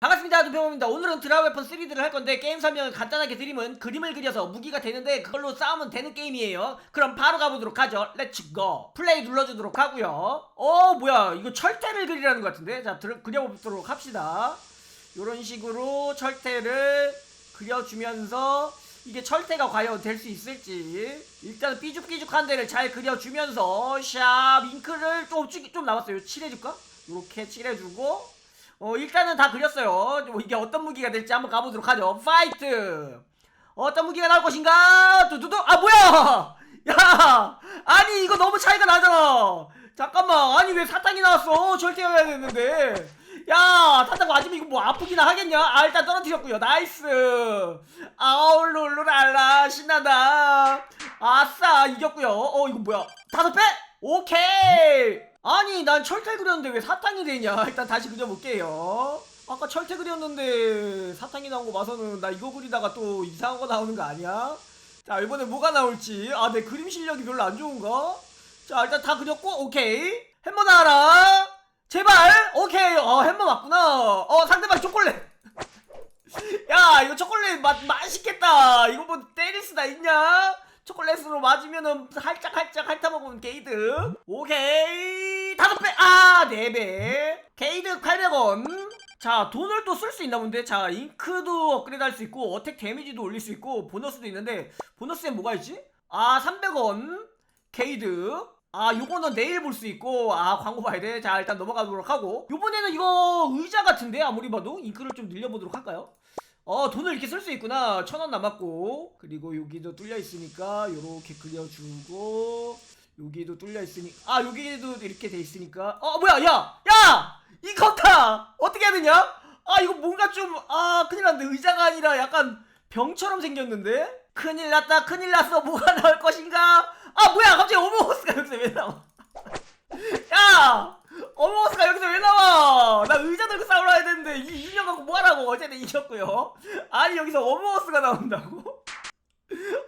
반갑습니다 두병입니다. 오늘은 드라웨폰 3D를 할 건데 게임 설명을 간단하게 드리면 그림을 그려서 무기가 되는데 그걸로 싸우면 되는 게임이에요. 그럼 바로 가보도록 하죠. 렛츠고 플레이 눌러주도록 하고요. 어 뭐야. 이거 철퇴를 그리라는 것 같은데? 자 들- 그려보도록 합시다. 요런 식으로 철퇴를 그려주면서 이게 철퇴가 과연 될 수 있을지. 일단 삐죽삐죽한 데를 잘 그려주면서 샵 잉크를 좀, 좀, 좀 남았어요. 칠해줄까? 요렇게 칠해주고 어 일단은 다 그렸어요. 뭐 이게 어떤 무기가 될지 한번 가보도록 하죠. 파이트! 어떤 무기가 나올 것인가? 두두두! 아 뭐야! 야! 아니 이거 너무 차이가 나잖아. 잠깐만. 아니 왜 사탕이 나왔어? 절대여야 되는데. 야 사탕 맞으면 이거 뭐 아프기나 하겠냐? 아 일단 떨어뜨렸고요. 나이스. 아울룰루랄라. 신난다. 아싸. 이겼고요. 어 이거 뭐야? 다섯 배? 오케이 아니 난 철퇴 그렸는데 왜 사탕이 되냐? 일단 다시 그려볼게요. 아까 철퇴 그렸는데 사탕이 나온 거 봐서는 나 이거 그리다가 또 이상한 거 나오는 거 아니야? 자 이번에 뭐가 나올지. 아 내 그림 실력이 별로 안 좋은가? 자 일단 다 그렸고 오케이. 햄버 나와라. 제발. 오케이. 어 햄버 맞구나. 어 상대방 초콜릿. 야 이거 초콜릿 맛 맛있겠다. 이거 뭐 때릴 수나 있냐 초콜릿으로 맞으면은 살짝 살짝 핥아 먹으면 게이드 오케이. 다섯 배아네배. 게이드 800원. 자 돈을 또 쓸 수 있나 본데? 자 잉크도 업그레이드 할 수 있고 어택 데미지도 올릴 수 있고 보너스도 있는데 보너스엔 뭐가 있지? 아 300원. 게이드 아 요거는 내일 볼 수 있고 아 광고 봐야 돼자 일단 넘어가도록 하고. 요번에는 이거 의자 같은데? 아무리 봐도? 잉크를 좀 늘려보도록 할까요 어 돈을 이렇게 쓸 수 있구나. 천 원 남았고. 그리고 여기도 뚫려 있으니까 요렇게 그려주고 여기도 뚫려 있으니 아 여기도 이렇게 돼 있으니까. 어 뭐야 야 야! 이거다 어떻게 해야 되냐? 아 이거 뭔가 좀 아 큰일 났네 의자가 아니라 약간 병처럼 생겼는데? 큰일 났다 큰일 났어. 뭐가 나올 것인가? 아 뭐야 갑자기 오버워스가 여기서 왜 나와 야 어머스가 여기서 왜 나와? 나 의자 들고 싸우러 해야 되는데 이 인형 갖고 뭐하라고? 어쨌든 이겼고요. 아니 여기서 어머스가 나온다고?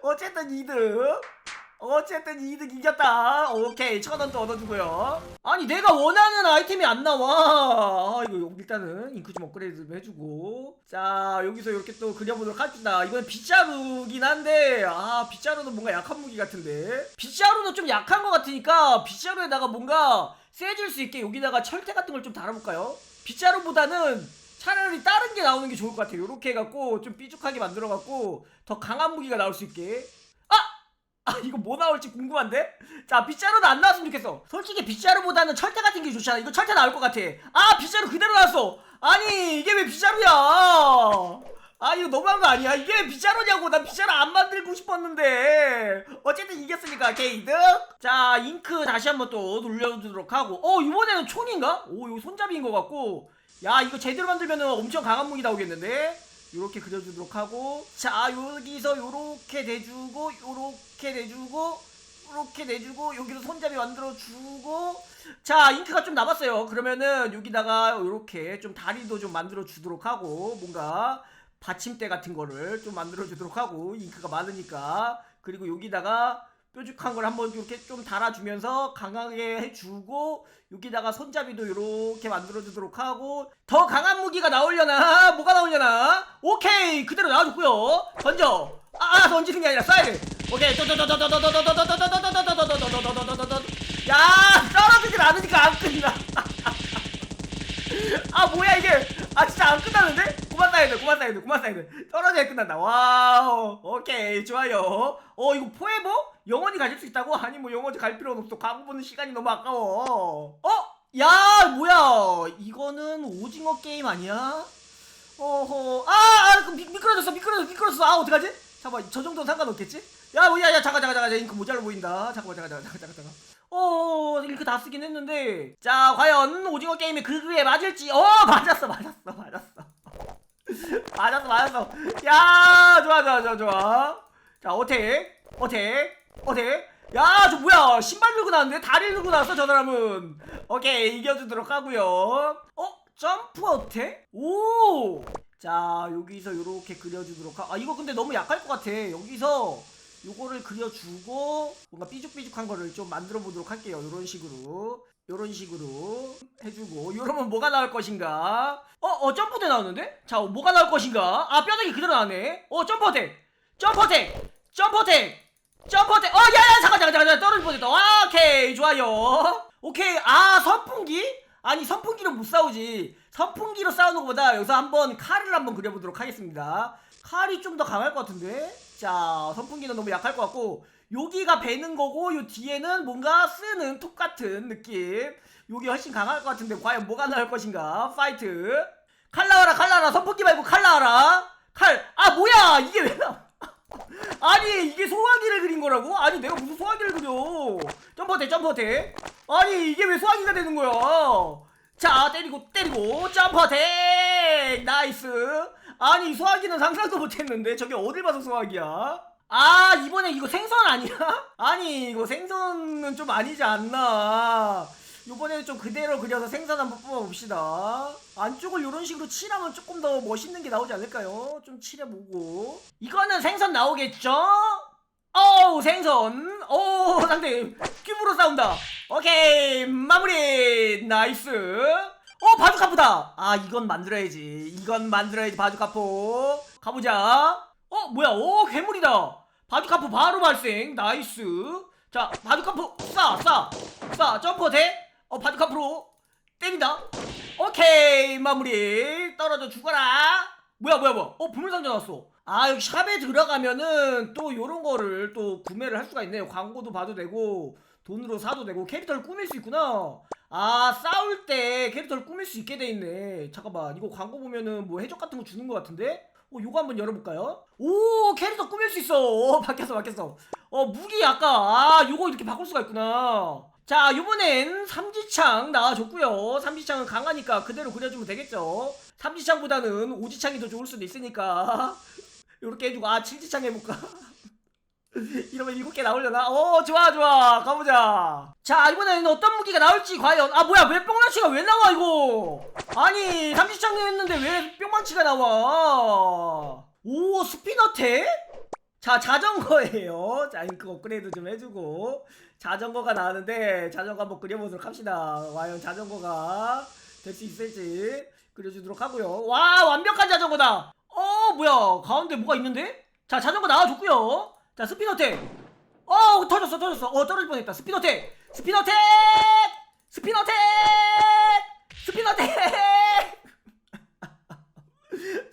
어쨌든 이득. 어쨌든 이득 이겼다. 오케이 천원 또 얻어주고요. 아니 내가 원하는 아이템이 안 나와. 아 이거 일단은 잉크 좀 업그레이드 좀 해주고. 자 여기서 이렇게 또 그려보도록 합시다. 이건 빗자루긴 한데 아 빗자루는 뭔가 약한 무기 같은데. 빗자루는 좀 약한 것 같으니까 빗자루에다가 뭔가 세질 수 있게 여기다가 철퇴 같은 걸 좀 달아볼까요? 빗자루보다는 차라리 다른 게 나오는 게 좋을 것 같아요. 이렇게 해갖고 좀 삐죽하게 만들어갖고 더 강한 무기가 나올 수 있게. 아! 아 이거 뭐 나올지 궁금한데? 자 빗자루는 안 나왔으면 좋겠어. 솔직히 빗자루보다는 철퇴 같은 게 좋잖아. 이거 철퇴 나올 것 같아. 아 빗자루 그대로 나왔어. 아니 이게 왜 빗자루야? 아 이거 너무한 거 아니야? 이게 빗자루냐고 난 빗자루 안 만들고 싶었는데 어쨌든 이겼으니까 게이드 자 잉크 다시 한번 또 돌려주도록 하고 어 이번에는 총인가? 오 이거 손잡이인 것 같고 야 이거 제대로 만들면 엄청 강한 무기 나오겠는데? 요렇게 그려주도록 하고 자 여기서 요렇게 대주고 요렇게 대주고 요렇게 내주고 여기서 손잡이 만들어주고. 자 잉크가 좀 남았어요. 그러면은 여기다가 요렇게 좀 다리도 좀 만들어 주도록 하고 뭔가 받침대 같은 거를 좀 만들어 주도록 하고 잉크가 많으니까. 그리고 여기다가 뾰족한 걸 한번 이렇게 좀 달아주면서 강하게 해주고 여기다가 손잡이도 이렇게 만들어 주도록 하고 더 강한 무기가 나오려나 뭐가 나오려나 오케이 그대로 나와줬고요 던져 아 던지는 게 아니라 쏴야 돼 오케이 야 떨어지질 않으니까 안 끝나 아 뭐야 이게 아 진짜 안 끝나는데? 그만 따야 돼 그만 따야 돼 그만 따야 돼 떨어져야 끝난다 와우 오케이 좋아요 어 이거 포에버? 영원히 가질 수 있다고? 아니 뭐 영원히 갈 필요는 없어. 광고 보는 시간이 너무 아까워. 어? 야 뭐야? 이거는 오징어 게임 아니야? 어허. 아아 그 미, 미끄러졌어 미끄러졌어 미끄러졌어. 아 어떡하지? 잠깐만 저 정도는 상관없겠지? 야 뭐야 야 잠깐 잠깐 잠깐. 잉크 모자라 보인다. 잠깐만 잠깐 잠깐 잠깐 잠깐. 어 잉크 다 쓰긴 했는데. 자 과연 오징어 게임이 그게 맞을지. 어 맞았어 맞았어 맞았어. 맞았어 맞았어. 야 좋아 좋아 좋아 좋아. 자 어택 어택 어택 야저 뭐야? 신발 들고 나왔는데? 다리 들고 나왔어 저 사람은. 오케이 이겨주도록 하고요. 어? 점프 어택 오 자 여기서 요렇게 그려주도록 하... 아 이거 근데 너무 약할 것 같아. 여기서 요거를 그려주고 뭔가 삐죽삐죽한 거를 좀 만들어 보도록 할게요. 요런 식으로. 요런 식으로 해주고. 요러면 뭐가 나올 것인가? 어? 어 점프대 나오는데? 자 뭐가 나올 것인가? 아 뼈다귀 그대로 나오네. 어 점퍼택! 점퍼택! 점퍼택 점퍼택 어 야 야 잠깐 잠깐 잠깐 떨어질 뻔했다. 와, 오케이 좋아요. 오케이. 아 선풍기? 아니 선풍기로 못 싸우지. 선풍기로 싸우는 것보다 여기서 한번 칼을 한번 그려보도록 하겠습니다. 칼이 좀 더 강할 것 같은데? 자 선풍기는 너무 약할 것 같고 여기가 베는 거고 요 뒤에는 뭔가 쓰는 톱 같은 느낌. 여기 훨씬 강할 것 같은데 과연 뭐가 나올 것인가? 파이트. 칼 나와라 칼 나와라. 선풍기 말고 칼 나와라. 칼. 아 뭐야! 이게 왜 나와 아니 이게 소화기를 그린 거라고? 아니 내가 무슨 소화기를 그려? 점퍼대 점퍼대 아니 이게 왜 소화기가 되는 거야? 자 때리고 때리고 점퍼대 나이스. 아니 소화기는 상상도 못했는데 저게 어딜 봐서 소화기야? 아 이번에 이거 생선 아니야? 아니 이거 생선은 좀 아니지 않나 요번에는 좀 그대로 그려서 생선 한번 뽑아봅시다. 안쪽을 이런 식으로 칠하면 조금 더 멋있는 게 나오지 않을까요? 좀 칠해보고. 이거는 생선 나오겠죠? 어우 생선. 오 상대 큐브로 싸운다. 오케이 마무리. 나이스. 어 바주카프다. 아 이건 만들어야지. 이건 만들어야지 바주카프 가보자. 어 뭐야? 오 괴물이다. 바주카프 바로 발생. 나이스. 자 바주카프 쏴쏴쏴 점퍼 돼? 어 바주카프로 때린다. 오케이 마무리. 떨어져 죽어라. 뭐야 뭐야 뭐야. 어 보물상자 나왔어. 아 여기 샵에 들어가면은 또 요런 거를 또 구매를 할 수가 있네요. 광고도 봐도 되고 돈으로 사도 되고 캐릭터를 꾸밀 수 있구나. 아 싸울 때 캐릭터를 꾸밀 수 있게 돼 있네. 잠깐만 이거 광고 보면은 뭐 해적 같은 거 주는 거 같은데? 어 요거 한번 열어볼까요? 오 캐릭터 꾸밀 수 있어. 어 바뀌었어 바뀌었어. 어 무기 아까 아 요거 이렇게 바꿀 수가 있구나 자 요번엔 삼지창 나와줬고요. 삼지창은 강하니까 그대로 그려주면 되겠죠. 삼지창보다는 오지창이 더 좋을 수도 있으니까. 요렇게 해주고 아 칠지창 해볼까? 이러면 일곱 개 나오려나? 어 좋아 좋아. 가보자. 자 이번엔 어떤 무기가 나올지 과연. 아 뭐야 왜 뿅망치가 왜 나와 이거? 아니 삼지창 했는데 왜 뿅망치가 나와? 오 스피너텍? 자 자전거예요. 자 잉크 업그레이드 좀 해주고 자전거가 나왔는데 자전거 한번 그려보도록 합시다. 과연 자전거가 될 수 있을지 그려주도록 하고요. 와 완벽한 자전거다! 어 뭐야 가운데 뭐가 있는데? 자 자전거 나와줬고요. 자 스피너텍! 어 터졌어 터졌어. 어 떨어질 뻔했다. 스피너텍! 스피너텍! 스피너텍! 스피너텍!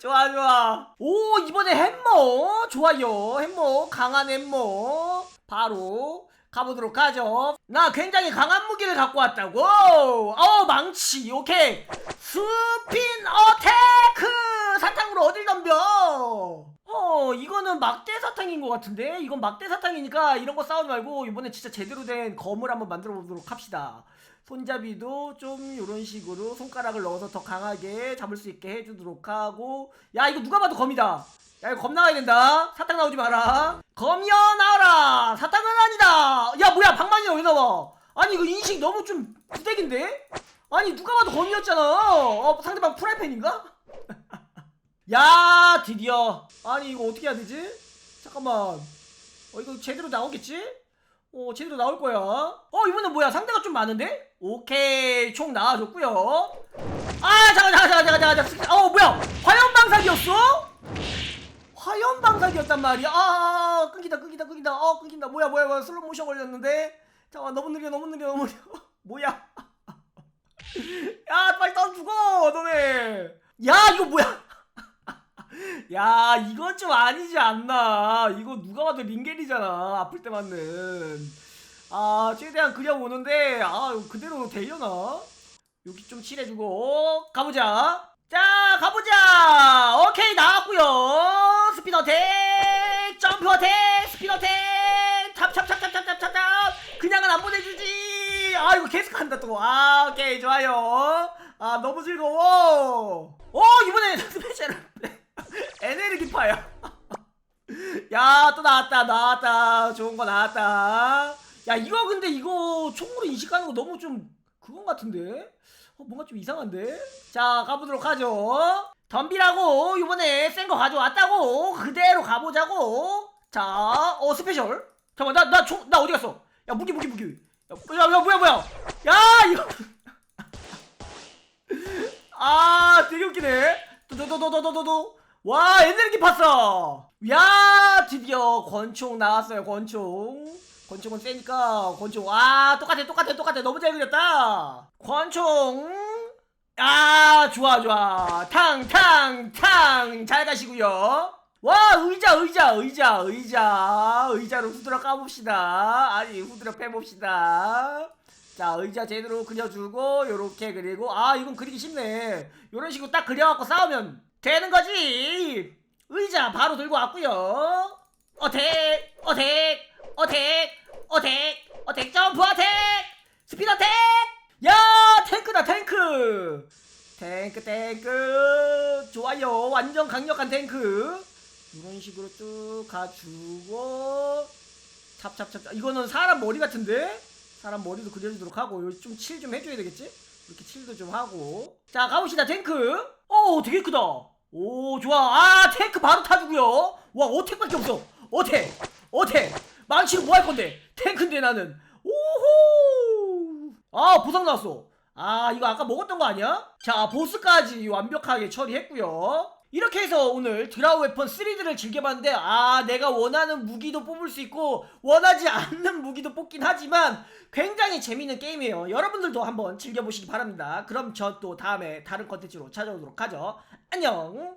좋아 좋아. 오 이번에 햄머! 좋아요. 햄머. 강한 햄머. 바로 가보도록 하죠. 나 굉장히 강한 무기를 갖고 왔다고. 어 망치. 오케이. 스핀 어테크 사탕으로 어딜 덤벼? 어 이거는 막대 사탕인 것 같은데? 이건 막대 사탕이니까 이런 거 싸우지 말고 이번에 진짜 제대로 된 검을 한번 만들어 보도록 합시다. 손잡이도 좀 이런 식으로 손가락을 넣어서 더 강하게 잡을 수 있게 해주도록 하고. 야 이거 누가 봐도 검이다. 야 이거 검 나와야 된다. 사탕 나오지 마라 나와라. 사탕은 아니다. 야 뭐야 방망이가 왜 나와 아니 이거 인식 너무 좀 부대기인데? 아니 누가 봐도 검이었잖아. 어 상대방 프라이팬인가? 야 드디어. 아니 이거 어떻게 해야 되지? 잠깐만. 어 이거 제대로 나오겠지? 어 제대로 나올 거야. 어 이번엔 뭐야? 상대가 좀 많은데? 오케이. 총 나와줬고요. 아 잠깐 잠깐 잠깐 잠깐 잠깐. 어 뭐야? 화염방사기였어? 화염 방사기였단 말이야. 아 끊긴다 끊긴다 끊긴다. 어 끊긴다. 뭐야 뭐야 뭐야. 슬로 모션 걸렸는데. 잠깐 너무 느려 너무 느려 너무 느려. 뭐야? 야 빨리 떠 죽어 너네. 야 이거 뭐야? 야 이건 좀 아니지 않나. 이거 누가 봐도 링겔이잖아 아플 때 맞는. 아 최대한 그려보는데 아 그대로 되려나 여기 좀 칠해주고 어, 가보자 자 가보자. 오케이 나왔고요. 스피너텍 점프어텍 스피너텍. 찹찹찹찹찹찹찹. 그냥은 안 보내주지. 아 이거 계속 한다 또아 오케이 좋아요. 아 너무 즐거워. 오 이번에 스페셜 에네르기파야 야 또 나왔다 나왔다. 좋은 거 나왔다. 야 이거 근데 이거 총으로 인식하는 거 너무 좀 그건 같은데 어, 뭔가 좀 이상한데? 자 가보도록 하죠. 덤비라고 이번에 센 거 가져왔다고 그대로 가보자고. 자 어 스페셜. 잠깐만 나 나 총 나 어디 갔어? 야 무기 무기 무기. 야, 야 뭐야 뭐야. 야 이거. 아 되게 웃기네. 도도도도도도도 와 에너지 봤어. 야 드디어 권총 나왔어요 권총 권총은 세니까 권총. 아 똑같아 똑같아 똑같아. 너무 잘 그렸다. 권총. 아 좋아 좋아. 탕탕탕. 잘 가시고요. 와 의자 의자 의자 의자. 의자로 후드려 까봅시다. 아니 후드려 빼봅시다. 자 의자 제대로 그려주고 요렇게 그리고 아 이건 그리기 쉽네. 요런 식으로 딱 그려갖고 싸우면 되는 거지. 의자 바로 들고 왔고요. 어택 어택 어택 어택 어택 점프 어택 스피드 어택. 야 탱크다 탱크. 탱크 탱크. 좋아요 완전 강력한 탱크. 이런 식으로 쭉 가주고 찹찹찹 이거는 사람 머리 같은데? 사람 머리도 그려주도록 하고 좀 칠 좀 해줘야 되겠지? 이렇게 칠도 좀 하고. 자 가봅시다 탱크. 오 되게 크다. 오 좋아. 아 탱크 바로 타주고요. 와 어택밖에 없어. 어택 어택 망치로 뭐 할 건데? 탱크인데 나는. 오호! 아 보상 나왔어. 아 이거 아까 먹었던 거 아니야? 자 보스까지 완벽하게 처리했고요. 이렇게 해서 오늘 드라우 웨펀 3D를 즐겨봤는데 아 내가 원하는 무기도 뽑을 수 있고 원하지 않는 무기도 뽑긴 하지만 굉장히 재밌는 게임이에요. 여러분들도 한번 즐겨보시기 바랍니다. 그럼 저 또 다음에 다른 컨텐츠로 찾아오도록 하죠. 안녕